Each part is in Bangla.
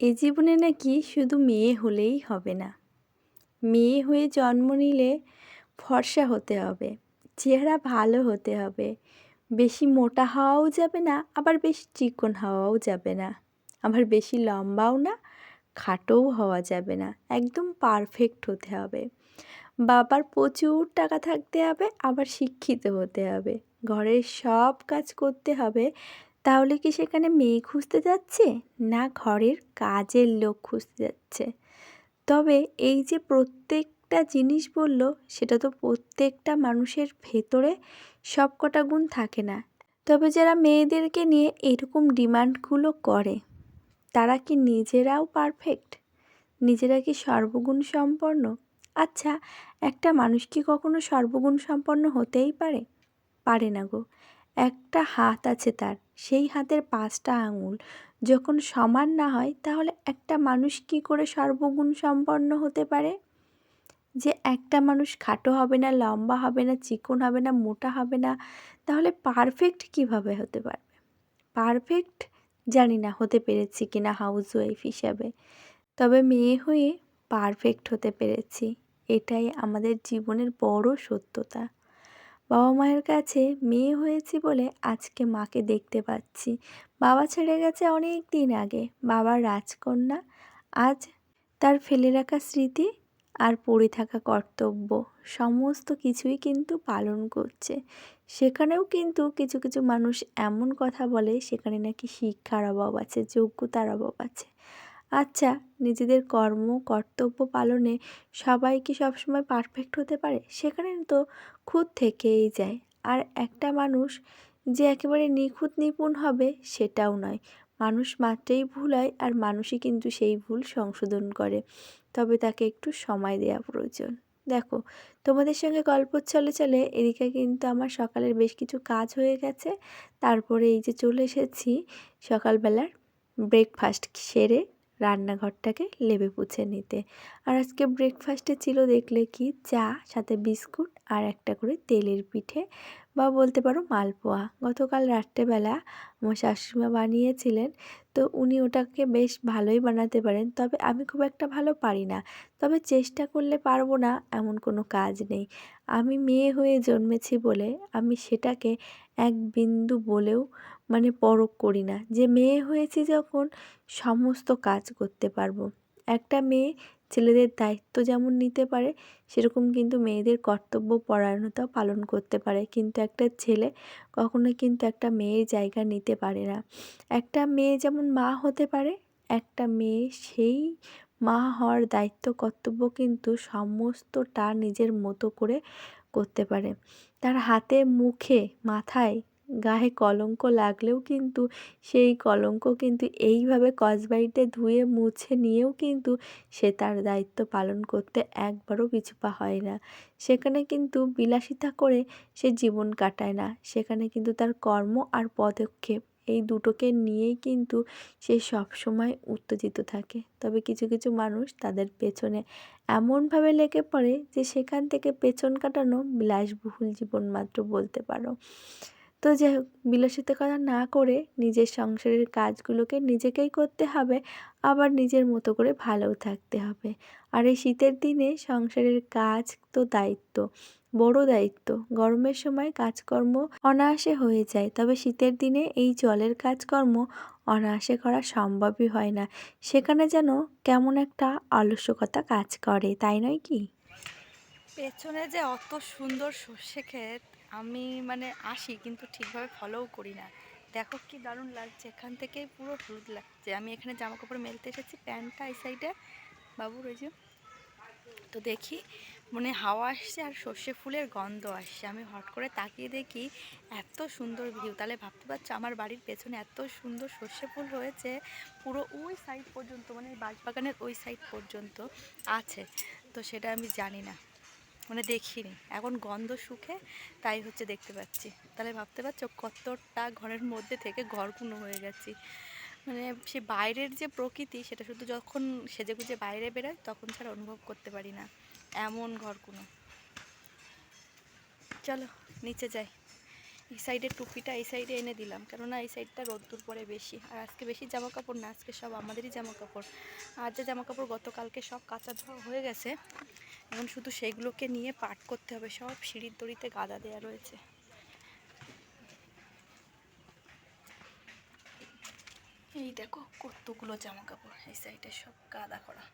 এ জীবনে নাকি শুধু মেয়ে হলেই হবে না। মেয়ে হয়ে জন্ম নিলে ফর্সা হতে হবে, চেহারা ভালো হতে হবে। বেশি মোটা হওয়াও যাবে না, আবার বেশি চিকন হওয়াও যাবে না। আবার বেশি লম্বাও না, খাটোও হওয়া যাবে না, একদম পারফেক্ট হতে হবে। বাবার প্রচুর টাকা থাকতে হবে, আবার শিক্ষিত হতে হবে। ঘরের সব কাজ করতে হবে তাহলে কি সেখানে মেয়ে খুঁজতে যাচ্ছে? না ঘরের কাজের লোক খুঁজতে যাচ্ছে? তবে এই যে প্রত্যেকটা জিনিস বলল, সেটা তো প্রত্যেকটা মানুষের ভেতরে সব কটা গুণ থাকে না। তবে যারা মেয়েদেরকে নিয়ে এরকম ডিমান্ডগুলো করে, তারা কি নিজেরাও পারফেক্ট? নিজেরা কি সর্বগুণ সম্পন্ন? আচ্ছা একটা মানুষ কি কখনো সর্বগুণ সম্পন্ন হতেই পারে? পারে না গো। একটা হাত আছে তার। সেই হাতের পাঁচটা আঙুল যখন সমান না হয়, তাহলে একটা মানুষ কি করে সর্বগুণ সম্পন্ন হতে পারে? যে একটা মানুষ খাটো হবে না, লম্বা হবে না, চিকন হবে না, মোটা হবে না, তাহলে পারফেক্ট কীভাবে হতে পারবে? পারফেক্ট জানি না, হতে পেরেছি কি না হাউস ওয়াইফ হিসাবে। তবে মেয়ে হয়ে পারফেক্ট হতে পেরেছি, এটাই আমাদের জীবনের বড় সত্যতা। বাবা মায়ের কাছে মেয়ে হয়েছি বলে আজকে মাকে দেখতে পাচ্ছি। বাবা ছেড়ে গেছে অনেক দিন আগে। বাবার রাজকন্যা। আজ তার ফেলে রাখা স্মৃতি আর পড়ে থাকা কর্তব্য। সমস্ত কিছুই কিন্তু পালন করছে। সেখানেও কিন্তু কিছু কিছু মানুষ এমন কথা বলে, সেখানে নাকি শিক্ষার অভাব আছে, যোগ্যতার অভাব আছে। আচ্ছা নিজেদের কর্ম, কর্তব্য পালনে সবাই কি সবসময় পারফেক্ট হতে পারে? সেখানে তো খুঁত থেকেই যায়। আর একটা মানুষ যে একেবারে নিখুঁত নিপুণ হবে সেটাও নয়। মানুষ মাত্রেই ভুল হয় আর মানুষই কিন্তু সেই ভুল সংশোধন করে। তবে তাকে একটু সময় দেওয়া প্রয়োজন। দেখো, তোমাদের সঙ্গে গল্প চলে চলে এদিকে কিন্তু আমার সকালের বেশ কিছু কাজ হয়ে গেছে। তারপরে এই যে চলে এসেছি সকালবেলার ব্রেকফাস্ট সেরে রান্নাঘরটাকে লেবে পুছে নিতে। আর আজকে ব্রেকফাস্টে ছিল দেখলে কি? চা, সাথে বিস্কুট আর একটা করে তেলের পিঠে বা বলতে পারো মালপোয়া। গতকাল রাত্রেবেলা আমার শাশুড়িমা বানিয়েছিলেন, তো উনি ওটাকে বেশ ভালোই বানাতে পারেন। তবে আমি খুব একটা ভালো পারি না। তবে চেষ্টা করলে পারব না, এমন কোনো কাজ নেই। আমি মেয়ে হয়ে জন্মেছি বলে আমি সেটাকে এক বিন্দু বলেও মানে পরক করি না। যে মেয়ে হয়েছি যখন সমস্ত কাজ করতে পারব। একটা মেয়ে ছেলেদের দায়িত্ব যেমন নিতে পারে, সেরকম কিন্তু মেয়েদের কর্তব্য পরায়ণতাও পালন করতে পারে। কিন্তু একটা ছেলে কখনো কিন্তু একটা মেয়ের জায়গা নিতে পারে না। একটা মেয়ে যেমন মা হতে পারে, একটা মেয়ে সেই মা হওয়ার দায়িত্ব, কর্তব্য কিন্তু সমস্তটা নিজের মতো করে করতে পারে। তার হাতে, মুখে, মাথায় গায়ে কলঙ্ক লাগলেও কিন্তু, সেই কলঙ্ক কিন্তু এইভাবে কসবাইটে ধুয়ে মুছে নিয়েও কিন্তু সে তার দায়িত্ব পালন করতে একবারও পিছুপা হয় না। সেখানে কিন্তু বিলাসিতা করে সে জীবন কাটায় না। সেখানে কিন্তু তার কর্ম আর পদক্ষেপ এই দুটোকে নিয়েই কিন্তু সে সবসময় উত্তেজিত থাকে। তবে কিছু কিছু মানুষ তাদের পেছনে এমনভাবে লেগে পড়ে যে সেখান থেকে পেছন কাটানো বিলাসবহুল জীবন মাত্র বলতে পারো। তো যাই হোক, বিলাসিতা না করে নিজের সংসারের কাজগুলোকে নিজেকেই করতে হবে, আবার নিজের মতো করে ভালোও থাকতে হবে। আর এই শীতের দিনে সংসারের কাজ তো দায়িত্ব, বড় দায়িত্ব। গরমের সময় কাজকর্ম অনায়াসে হয়ে যায়, তবে শীতের দিনে এই জলের কাজকর্ম অনায়াসে করা সম্ভবই হয় না। সেখানে যেন কেমন একটা আলস্যকতা কাজ করে, তাই নয় কি? পেছনে যে অত সুন্দর সর্ষে ক্ষেত আমি মানে আসি, কিন্তু ঠিকভাবে ফলোও করি না। দেখো কি দারুণ লাগছে, এখান থেকে পুরো হলুদ লাগছে। আমি এখানে জামা কাপড় মেলতে এসেছি, প্যান্টটা এই সাইডে বাবু রয়েছে তো দেখি মানে হাওয়া আসছে আর সর্ষে ফুলের গন্ধ আসছে। আমি হট করে তাকিয়ে দেখি, এত সুন্দর ভিউ তাহলে ভাবতে পারছ, আমার বাড়ির পেছনে এত সুন্দর সর্ষে ফুল রয়েছে পুরো ওই সাইড পর্যন্ত মানে বাগানের ওই সাইড পর্যন্ত আছে। তো সেটা আমি জানি না। মানে দেখিনি। এখন গন্ধ শুকে তাই হচ্ছে দেখতে পাচ্ছি। তাহলে ভাবতে পারছ কতটা ঘরের মধ্যে থেকে ঘরকুনো হয়ে গেছি। মানে সে বাইরের যে প্রকৃতি, সেটা শুধু যখন সেজে গুজে বাইরে বেরোয়, তখন ছাড়া অনুভব করতে পারি না। এমন ঘরকুনো। চলো, নিচে যাই। এই সাইডের টুপিটা এই সাইডে এনে দিলাম, কেননা এই সাইডটা রোদ্দুর পরে বেশি। আর আজকে বেশি জামা কাপড় না, আজকে সব আমাদেরই জামা কাপড় আর যে জামা কাপড় গতকালকে সব কাঁচা ধোয়া হয়ে গেছে এখন শুধু সেইগুলোকে নিয়ে পাট করতে হবে। সব সিঁড়ির দড়িতে গাদা দেওয়া রয়েছে। এই দেখো কতগুলো জামা কাপড় এই সাইডে সব গাদা করা।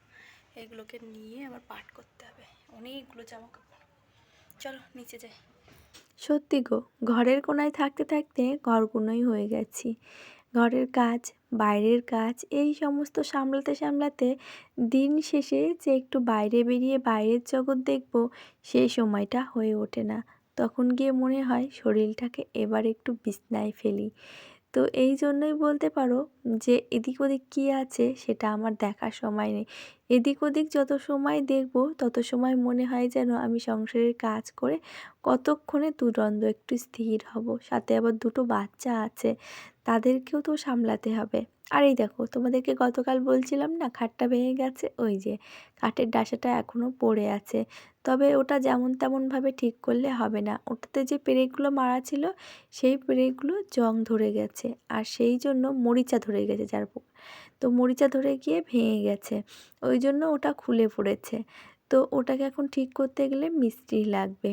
এগুলোকে নিয়ে আবার পাট করতে হবে। অনেকগুলো জামা কাপড় চলো, নিচে যাই। সত্যি গো, ঘরের কোনায় থাকতে থাকতে ঘরকুনোই হয়ে গেছি। ঘরের কাজ, বাইরের কাজ, এই সমস্ত সামলাতে সামলাতে দিন শেষে যে একটু বাইরে বেরিয়ে বাইরের জগৎ দেখব সেই সময়টা হয়ে ওঠে না। তখন গিয়ে মনে হয় শরীরটাকে এবার একটু বিছনায় ফেলি। তো এই জন্যই বলতে পারো যে এদিক ওদিক কী আছে সেটা আমার দেখার সময় নেই। এদিক ওদিক যত সময় দেখব, তত সময় মনে হয় যেন আমি সংসারের কাজ করে কতক্ষণে দুরন্দ একটু স্থির হব। সাথে আবার দুটো বাচ্চা আছে, তাদেরকেও তো সামলাতে হবে। আর এই দেখো, তোমাদেরকে গতকাল বলছিলাম না, খাটটা ভেঙে গেছে? ওই যে কাঠের ডাসাটা এখনও পড়ে আছে। তবে ওটা যেমন তেমনভাবে ঠিক করলে হবে না। ওটাতে যে পেরেকগুলো মারা ছিল, সেই পেরেকগুলো জং ধরে গেছে। আর সেই জন্য মরিচা ধরে গেছে, যার তো মরিচা ধরে গিয়ে ভেঙে গেছে। ওই জন্য ওটা খুলে পড়েছে। তো ওটাকে এখন ঠিক করতে গেলে মিস্ত্রি লাগবে।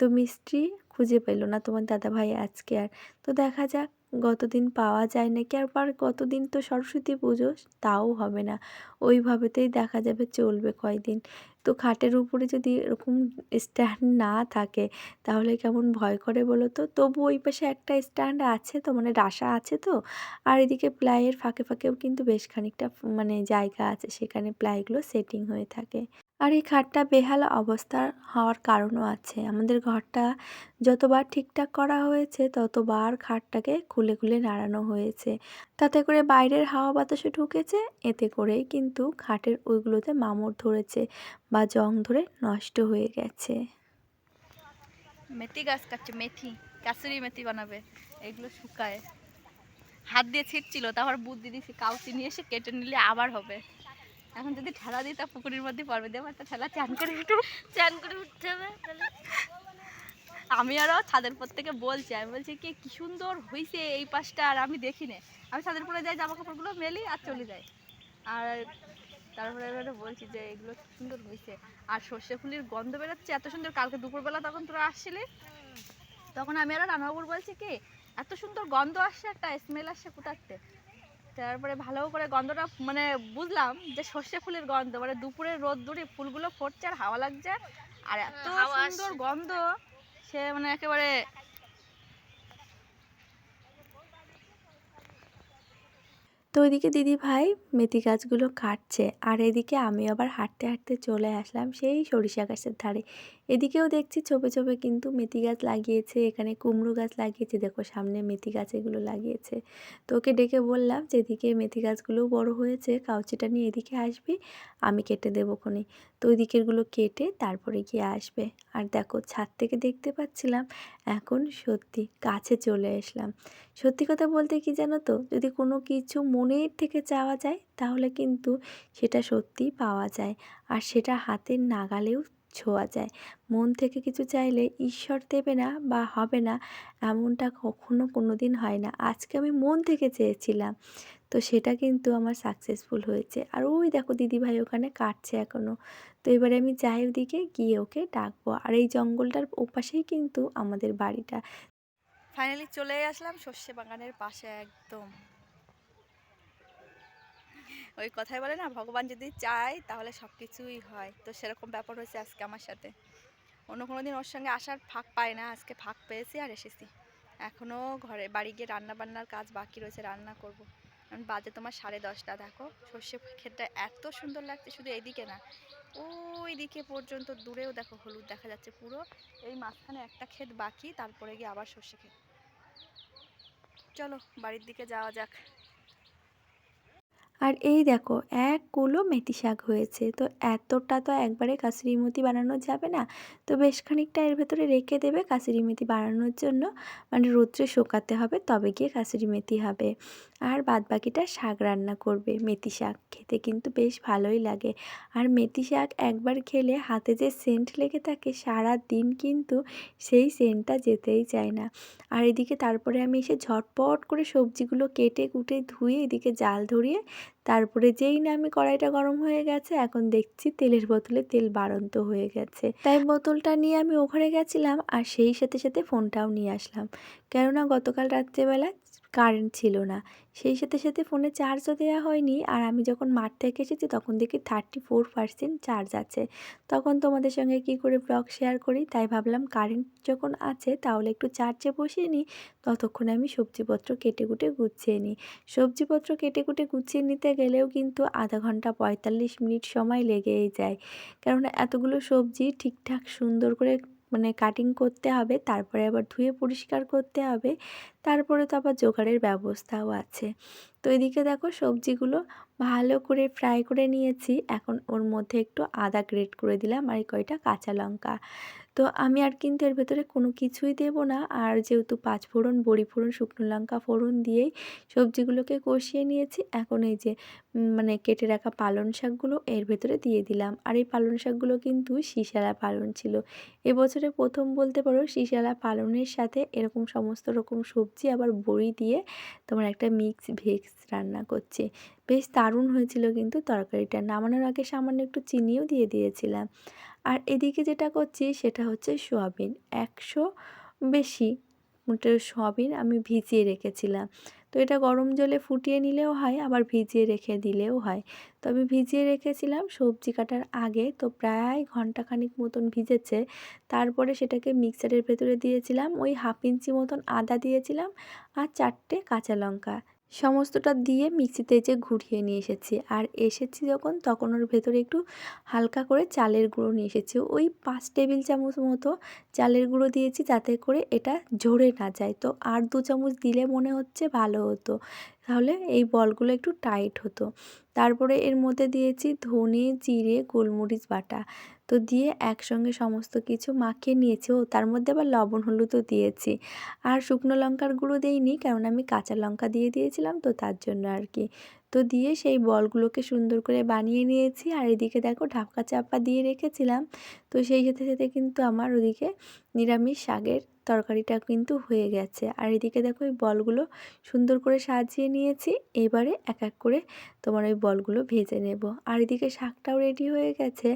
তো মিস্ত্রি খুঁজে পেল না তোমার দাদা ভাই আজকে আর। তো দেখা যাক, গতদিন পাওয়া যায় নাকি? আর গতদিন তো সরস্বতী পুজো, তাও হবে না। ওইভাবেতেই দেখা যাবে চলবে কয়দিন। তো খাটের উপরে যদি এরকম স্ট্যান্ড না থাকে, তাহলে কেমন ভয় করে বলো তো? তবু ওই পাশে একটা স্ট্যান্ড আছে তো মানে ডাসা আছে তো? আর এদিকে প্লাইয়ের ফাঁকে ফাঁকেও কিন্তু বেশ খানিকটা মানে জায়গা আছে, সেখানে প্লাইগুলো সেটিং হয়ে থাকে। আর এই খাটটা বেহাল অবস্থার হওয়ার কারণও আছে। আমাদের ঘরটা যতবার ঠিকঠাক করা হয়েছে, ততবার খাটটাকে খুলে খুলে নাড়ানো হয়েছে। তাতে করে বাইরের হাওয়া বাতাসে ঢুকেছে এতে করেই কিন্তু খাটের ওইগুলোতে মামড় ধরেছে বা জং ধরে নষ্ট হয়ে গেছে। মেথি গাছ কাটছে মেথি কাসুরি মেথি বানাবে এগুলো শুকায়। হাত দিয়ে ছিটছিল তারপর বুদ্ধি দিয়েছি কাউচি নিয়ে এসে কেটে নিলে আবার হবে। এখন যদি ঠেলা দিই তা পুকুরের মধ্যে পড়বে দেবো একটা ঠেলা চান করে একটু চান করে উঠতে হবে তাহলে আমি আরও ছাদের পর থেকে বলছি আমি বলছি কি কি সুন্দর হয়েছে এই পাশটা? আর আমি দেখি না আমি ছাদের পরে যাই জামা কাপড়গুলো মেলি আর চলে যাই। আর তারপরে এবারে বলছি যে এগুলো কি সুন্দর হয়েছে আর সর্ষে ফুলির গন্ধ বেরোচ্ছে এত সুন্দর। কালকে দুপুরবেলা তখন তোরা আসছিলি? তখন আমি আরও রান্নাবাবুর বলছি কি এত সুন্দর গন্ধ আসছে একটা স্মেল আসছে কোথাতে তারপরে ভালো করে গন্ধটা মানে বুঝলাম যে সর্ষে ফুলের গন্ধ মানে দুপুরে রোদ দূরে ফুলগুলো ফুটছে আর হাওয়া লাগছে। আর এত সুন্দর গন্ধ। সে মানে একেবারে তো ওইদিকে দিদি ভাই মেথি গাছগুলো কাটছে, আর এদিকে আমি আবার হাঁটতে হাঁটতে চলে আসলাম সেই সরিষা গাছের ধারে। এদিকেও দেখছি ছোপে ছোপে কিন্তু মেথি গাছ লাগিয়েছে, এখানে কুমড়ো গাছ লাগিয়েছে, দেখো সামনে মেথি গাছ এগুলো লাগিয়েছে। তো ওকে ডেকে বললাম যে, এদিকে মেথি গাছগুলোও বড় হয়েছে, কাউচিটা নিয়ে এদিকে আসবি, আমি কেটে দেবো কোনে তো ওই দিকেরগুলো কেটে তারপরে গিয়ে আসবে। আর দেখো ছাদ থেকে দেখতে পাচ্ছিলাম, এখন সত্যি কাছে চলে আসলাম। সত্যি কথা বলতে কি জানো তো, যদি কোনো কিছু মনের থেকে চাওয়া যায়, তাহলে কিন্তু সেটা সত্যিই পাওয়া যায়। আর সেটা হাতের নাগালেও ছোঁয়া যায়। মন থেকে কিছু চাইলে ঈশ্বর দেবে না বা হবে না এমনটা কখনো কোনো দিন হয় না। আজকে আমি মন থেকে চেয়েছিলাম। তো সেটা কিন্তু আমার সাকসেসফুল হয়েছে। আর ওই দেখো দিদিভাই ওখানে কাটছে এখনও তো এবারে আমি যাই ওদিকে, গিয়ে ওকে ডাকবো। আর এই জঙ্গলটার ওপাশেই কিন্তু আমাদের বাড়িটা। ফাইনালি চলে আসলাম সর্ষে বাগানের পাশে একদম। ওই কথাই বলে না, ভগবান যদি চায় তাহলে সব কিছুই হয়। তো সেরকম ব্যাপার হয়েছে আজকে আমার সাথে। অন্য কোনো দিন ওর সঙ্গে আসার ফাঁক পাই না, আজকে ফাঁক পেয়েছি আর এসেছি। এখনও ঘরে বাড়ি গিয়ে রান্না বান্নার কাজ বাকি রয়েছে, রান্না করব। কারণ বাজে তোমার সাড়ে দশটা, দেখো। সর্ষে ক্ষেতটা এত সুন্দর লাগছে, শুধু এইদিকে না। ওই দিকে পর্যন্ত দূরেও দেখো, হলুদ দেখা যাচ্ছে পুরো। এই মাঝখানে একটা ক্ষেত বাকি, তারপরে গিয়ে আবার সর্ষে ক্ষেত। চলো, বাড়ির দিকে যাওয়া যাক। আর এই দেখো, এক কুলো মেথি শাক হয়েছে। তো এতটা তো একবারে কাসুরি মেথি বানানো যাবে না। তো বেশ খানিকটা এর ভেতরে রেখে দেবে কাসুরি মেথি বানানোর জন্য। মানে রৌদ্রে শোকাতে হবে, তবে গিয়ে কাসুরি মেথি হবে। আর বাদ বাকিটা শাক রান্না করবে। মেথি শাক খেতে কিন্তু বেশ ভালোই লাগে। আর মেথি শাক একবার খেলে হাতে যে সেন্ট লেগে থাকে সারা দিন কিন্তু সেই সেন্টটা যেতেই চায় না। আর এদিকে তারপরে আমি এসে ঝটপট করে সবজিগুলো কেটে কুটে ধুয়ে এদিকে জাল ধরিয়ে তারপরে যেই না আমি কড়াইটা গরম হয়ে গেছে, এখন দেখছি তেলের বোতলে তেল বাড়ন্ত হয়ে গেছে। তাই বোতলটা নিয়ে আমি ওখানে গেছিলাম আর সেই সাথে সাথে ফোনটাও নিয়ে আসলাম। কেননা গতকাল রাত্রেবেলা কারেন্ট ছিল না। সেই সাথে সাথে ফোনে চার্জও দেওয়া হয়নি আর আমি যখন মাঠ থেকে এসেছি তখন দেখি থার্টি ফোর পার্সেন্ট চার্জ আছে। তখন তোমাদের সঙ্গে কি করে ব্লগ শেয়ার করি? তাই ভাবলাম কারেন্ট যখন আছে তাহলে একটু চার্জে বসিয়ে নিই। ততক্ষণে আমি সবজিপত্র কেটে কুটে গুছিয়ে নিই। সবজিপত্র কেটে কুটে গুছিয়ে নিতে গেলেও কিন্তু আধা ঘণ্টা পঁয়তাল্লিশ মিনিট সময় লেগেই যায়। কেননা এতগুলো সবজি ঠিকঠাক সুন্দর করে মানে কাটিং করতে হবে, তারপরে আবার ধুয়ে পরিষ্কার করতে হবে, তারপরে তো আবার জোগাড়ের ব্যবস্থাও আছে। তো এদিকে দেখো সবজিগুলো ভালো করে ফ্রাই করে নিয়েছি, এখন ওর মধ্যে একটু আদা গ্রেট করে দিলাম আর কয়টা কাঁচা লঙ্কা। তো আমি আর কিন্তু এর ভেতরে কোনো কিছুই দেব না। আর যেহেতু পাঁচ ফোড়ন, বড়ি ফোড়ন, শুকনো লঙ্কা ফোড়ন দিয়েই সবজিগুলোকে কষিয়ে নিয়েছি, এখন এই যে মানে কেটে রাখা পালং শাকগুলো এর ভেতরে দিয়ে দিলাম। আর এই পালং শাকগুলো কিন্তু শিশালা পালন ছিল। এবছরে প্রথম বলতে পারো শিশালা পালনের সাথে এরকম সমস্ত রকম সবজি আবার বড়ি দিয়ে তোমার একটা মিক্স ভেক্স রান্না করছে। বেশ দারুণ হয়েছিল কিন্তু তরকারিটা। নামানোর আগে সামান্য একটু চিনিও দিয়ে দিয়েছিলাম। আর এদিকে যেটা করছি সেটা হচ্ছে সোয়াবিন। একশো বেশি সোয়াবিন আমি ভিজিয়ে রেখেছিলাম। তো এটা গরম জলে ফুটিয়ে নিলেও হয়, আবার ভিজিয়ে রেখে দিলেও হয়। তো আমি ভিজিয়ে রেখেছিলাম সবজি কাটার আগে, তো প্রায় ঘন্টাখানিক মতন ভিজেছে। তারপরে সেটাকে মিক্সারের ভেতরে দিয়েছিলাম, ওই হাফ ইঞ্চি মতন আদা দিয়েছিলাম আর চারটে কাঁচা লঙ্কা। সমস্তটা দিয়ে মিক্সিতে যে ঘুরিয়ে নিয়ে এসেছি। আর এসেছি যখন, তখন ওর ভেতরে একটু হালকা করে চালের গুঁড়ো নিয়ে এসেছি। ওই পাঁচ টেবিল চামচ মতো চালের গুঁড়ো দিয়েছি যাতে করে এটা ঝরে না যায়। তো আর দু চামচ দিলে মনে হচ্ছে ভালো হতো। তাহলে এই বলগুলো একটু টাইট হতো। তারপরে এর মধ্যে দিয়েছি ধনে, জিরে, গোলমরিচ বাটা। তো দিয়ে একসঙ্গে সমস্ত কিছু মাখিয়ে নিয়েছি। ও, তার মধ্যে আবার লবণ, হলুদও দিয়েছি। আর শুকনো লঙ্কার গুঁড়ো দিইনি কারণ আমি কাঁচা লঙ্কা দিয়ে দিয়েছিলাম, তো তার জন্য আর কি। তো দিয়ে সেই বলগুলোকে সুন্দর করে বানিয়ে নিয়েছি। আর এদিকে দেখো ঢাকা চাপা দিয়ে রেখেছিলাম। তো সেই সাথে সাথে কিন্তু আমার ওদিকে নিরামিষ শাকের তরকারিটা কিন্তু হয়ে গেছে। আর এদিকে দেখো ওই বলগুলো সুন্দর করে সাজিয়ে নিয়েছি। এবারে এক এক করে তোমার ওই বলগুলো ভেজে নেব। আর এদিকে শাকটাও রেডি হয়ে গেছে।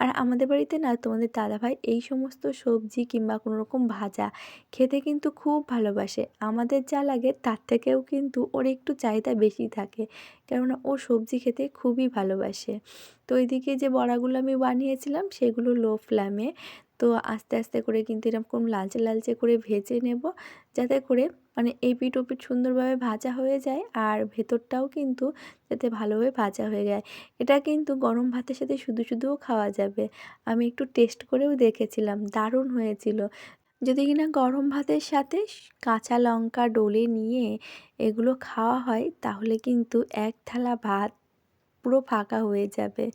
আর আমাদের বাড়িতে না তোমাদের দাদাভাই এই সমস্ত সবজি কিংবা কোনো রকম ভাজা খেতে কিন্তু খুব ভালোবাসে। আমাদের যা লাগে তার থেকেও কিন্তু ওর একটু চাহিদা বেশি থাকে। কেননা ও সবজি খেতে খুবই ভালোবাসে। তো এদিকে যে বড়াগুলো আমি বানিয়েছিলাম সেগুলো লো ফ্লেমে তো আস্তে আস্তে করে কিন্তু এরকম লালচে লালচে করে ভেজে নেব। যাতে করে মানে এপিট ওপিট সুন্দরভাবে ভাজা হয়ে যায় আর ভেতরটাও কিন্তু যাতে ভালোভাবে ভাজা হয়ে যায়। এটা কিন্তু গরম ভাতের সাথে শুধু, শুধুও খাওয়া যাবে। আমি একটু টেস্ট করেও দেখেছিলাম, দারুণ হয়েছিল। যদি কিনা গরম ভাতের সাথে কাঁচা লঙ্কা ডলে নিয়ে এগুলো খাওয়া হয়, তাহলে কিন্তু এক থালা ভাত পুরো ফাঁকা হয়ে যাবে।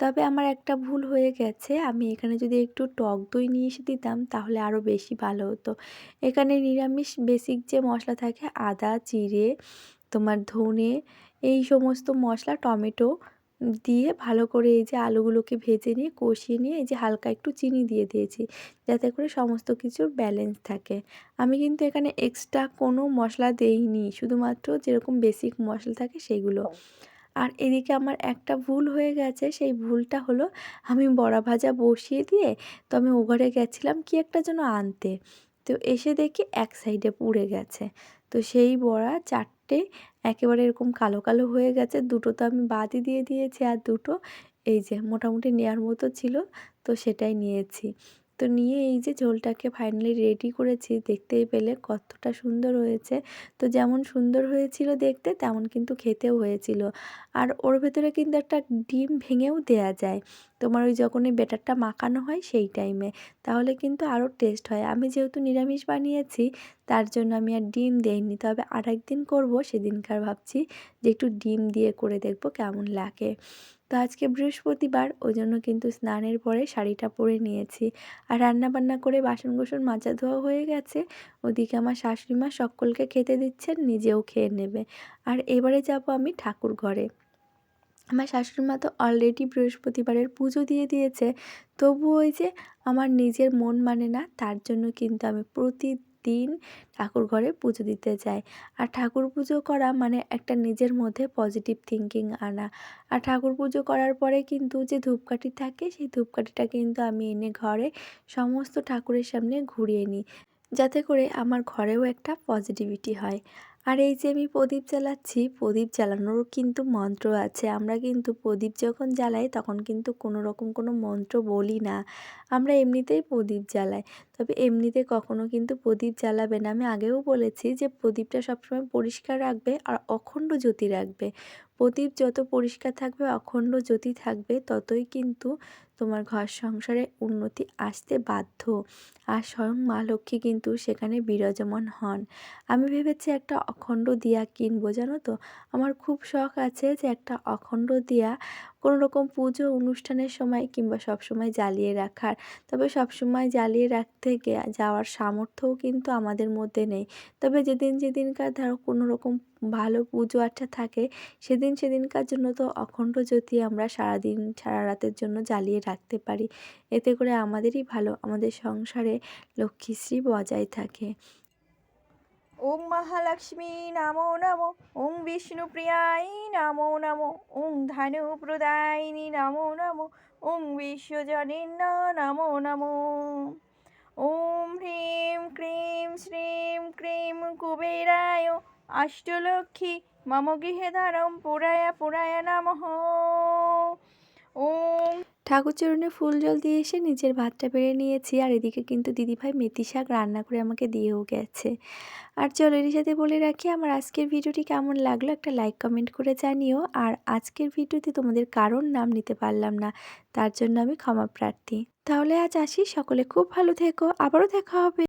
তবে আমার একটা ভুল হয়ে গেছে। আমি এখানে যদি একটু টক দই নিয়ে এসে দিতাম, তাহলে আরও বেশি ভালো হতো। এখানে নিরামিষ বেসিক যে মশলা থাকে, আদা, জিরে, তোমার ধনে, এই সমস্ত মশলা, টমেটো দিয়ে ভালো করে এই যে আলুগুলোকে ভেজে নিয়ে, কষিয়ে নিয়ে, এই যে হালকা একটু চিনি দিয়ে দিয়েছি, যাতে করে সমস্ত কিছুর ব্যালেন্স থাকে। আমি কিন্তু এখানে এক্সট্রা কোনো মশলা দেইনি, শুধুমাত্র যেরকম বেসিক মশলা থাকে, সেগুলো। আর এদিকে আমার একটা ভুল হয়ে গেছে, সেই ভুলটা হলো আমি বড়া ভাজা বসিয়ে দিয়ে তো আমি ও ঘরে গেছিলাম কি একটা যেন আনতে। তো এসে দেখি এক সাইডে পুড়ে গেছে। তো সেই বড়া চারটে একেবারে এরকম কালো কালো হয়ে গেছে, দুটো তো আমি বাদই দিয়ে দিয়েছি আর দুটো এই যে মোটামুটি নেওয়ার মতো ছিল, তো সেটাই নিয়েছি। তো নিয়ে এই যে ঝোলটাকে ফাইনালি রেডি করেছি, দেখতেই পেলে কতটা সুন্দর হয়েছে। তো যেমন সুন্দর হয়েছিল দেখতে, তেমন কিন্তু খেতেও হয়েছিল। আর ওর ভেতরে কিন্তু একটা ডিম ভেঙেও দেয়া যায়। তোমার ওই যখন ওই ব্যাটারটা মাখানো হয় সেই টাইমে তাহলে কিন্তু আরও টেস্ট হয়। আমি যেহেতু নিরামিষ বানিয়েছি, তার জন্য আমি আর ডিম দেইনি। তবে আর একদিন করব, সেদিনকার ভাবছি যে একটু ডিম দিয়ে করে দেখব কেমন লাগে। তো আজকে বৃহস্পতিবার ওই জন্য কিন্তু স্নানের পরে শাড়িটা পরে নিয়েছি। আর রান্না বান্না করে বাসন কোসন মাজা ধোয়া হয়ে গেছে। ওদিকে আমার শাশুড়িমা সকলকে খেতে দিচ্ছেন, নিজেও খেয়ে নেবে। আর এবারে যাব আমি ঠাকুর ঘরে। আমার শাশুড়িমা তো অলরেডি বৃহস্পতিবারের পুজো দিয়ে দিয়েছে। তবু ওই যে আমার নিজের মন মানে না, তার জন্য কিন্তু আমি প্রতিদিন ঠাকুর ঘরে পুজো দিতে যাই আর ঠাকুর পুজো করা মানে একটা নিজের মধ্যে পজিটিভ থিঙ্কিং আনা। আর ঠাকুর পুজো করার পরে কিন্তু যে ধূপকাঠি থাকে, সেই ধূপকাঠিটা কিন্তু আমি এনে ঘরে সমস্ত ঠাকুরের সামনে ঘুরিয়ে নিই। যাতে করে আমার ঘরেও একটা পজিটিভিটি হয়। আর এই যে আমি প্রদীপ জ্বালাচ্ছি, প্রদীপ জ্বালানোরও কিন্তু মন্ত্র আছে। আমরা কিন্তু প্রদীপ যখন জ্বালাই তখন কিন্তু কোনো রকম কোনো মন্ত্র বলি না। আমরা এমনিতেই প্রদীপ জ্বালাই। তবে এমনিতে কখনো কিন্তু প্রদীপ জ্বালাবে না। আমি আগেও বলেছি যে প্রদীপটা সবসময় পরিষ্কার রাখবে আর অখণ্ড জ্যোতি রাখবে। প্রদীপ যত পরিষ্কার থাকবে, অখণ্ড জ্যোতি থাকবে, ততই কিন্তু তোমার ঘর সংসারে উন্নতি আসতে বাধ্য। আর স্বয়ং মা লক্ষ্মী কিন্তু সেখানে বিরাজমান হন। আমি ভেবেছি একটা অখণ্ড দিয়া কিনবো, জানো তো? আমার খুব শখ আছে যে একটা অখণ্ড দিয়া কোনো রকম পুজো, অনুষ্ঠানের সময় কিংবা সব সময় জ্বালিয়ে রাখার। তবে সব সময় জ্বালিয়ে রাখতে যাওয়ার সামর্থ্যও কিন্তু আমাদের মধ্যে নেই। তবে যেদিন যেদিনকার ধরো কোনো রকম ভালো পুজো আচ্ছা থাকে, সেদিন সেদিনকার জন্য তো অখণ্ড জ্যোতি আমরা সারাদিন সারা রাতের জন্য জ্বালিয়ে রাখতে পারি। এতে করে আমাদেরই ভালো, আমাদের সংসারে লক্ষ্মীশ্রী বজায় থাকে। ওং মহালক্ষ্মী নমো নমো, ওং বিষ্ণুপ্রিয়ায় নমো নমো, ওং ধনুপ্রদায়িনী নমো নমো, ওং বিশ্বজনীন্য নমো নমো। ওম হ্রিম ক্রিম শ্রীম ক্রিম কুবেরায় মম গৃহে ধরম পুরায়া পুরায়া নমঃ। ওম। ঠাকুর ফুল জল দিয়ে এসে নিজের ভাতটা বেড়ে নিয়েছি, আর এদিকে কিন্তু দিদিভাই মেথি শাক রান্না করে আমাকে দিয়েও গেছে। আর চলো এর সাথে বলে রাখি, আমার আজকের ভিডিওটি কেমন লাগল একটা লাইক কমেন্ট করে জানিও। আর আজকের ভিডিওতে তোমাদের কারোর নাম নিতে পারলাম না, তার জন্য আমি ক্ষমা প্রার্থী। তাহলে আজ আসি, সকলে খুব ভালো থেকো, আবারও দেখা হবে।